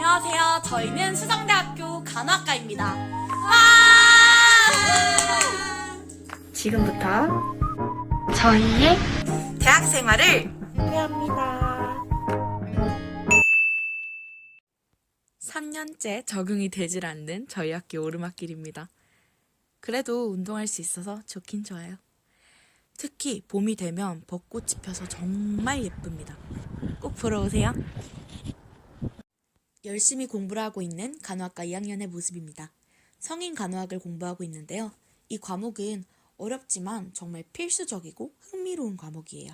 안녕하세요. 저희는 수성대학교 간호학과입니다. 와! 지금부터 저희의 대학 생활을 소개합니다. 3년째 적응이 되질 않는 저희 학교 오르막길입니다. 그래도 운동할 수 있어서 좋긴 좋아요. 특히 봄이 되면 벚꽃이 펴서 정말 예쁩니다. 꼭 보러 오세요. 열심히 공부를 하고 있는 간호학과 2학년의 모습입니다. 성인 간호학을 공부하고 있는데요. 이 과목은 어렵지만 정말 필수적이고 흥미로운 과목이에요.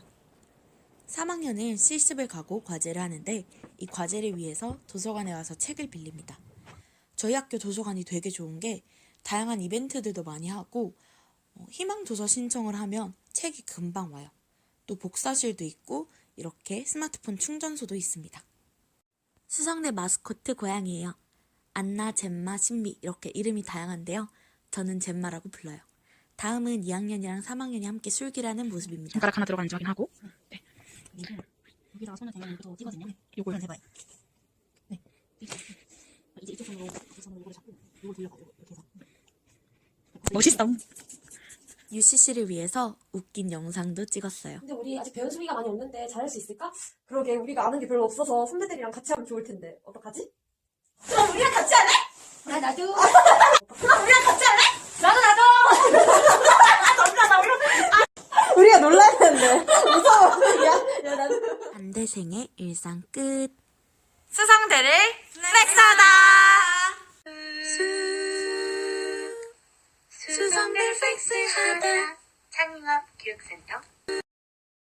3학년은 실습을 가고 과제를 하는데 이 과제를 위해서 도서관에 와서 책을 빌립니다. 저희 학교 도서관이 되게 좋은 게 다양한 이벤트들도 많이 하고 어, 희망 도서 신청을 하면 책이 금방 와요. 또 복사실도 있고 이렇게 스마트폰 충전소도 있습니다. 수성대 마스코트 고양이에요. 안나, 젬마, 신비 이렇게 이름이 다양한데요. 저는 젬마라고 불러요. 다음은 2학년이랑 3학년이 함께 술기라는 모습입니다. 손가락 하나 들어가는지 확인하고 얘를 여기다가 손을 대면 이것도 띄거든요. 요걸 해봐요. 네. 이제 이쪽 손으로 이쪽 손으로 이거를 잡고 이걸. 이거 이렇게 해서. 멋있어. UCC를 위해서 웃긴 영상도 찍었어요. 근데 우리 아직 배운 수미가 많이 없는데 잘할 수 있을까? 그러게 우리가 아는 게 별로 없어서 선배들이랑 같이 하면 좋을 텐데 어떡하지? 그럼 우리랑 같이 할래? 나 나도 그럼 우리랑 같이 할래? 나도 나도 나 우리가 우리가 놀라야 되는데 무서워 야, 야 나도 반대생의 일상 끝. 수성대를 플렉스하다! 수성대 플렉스하다. 창립 교육센터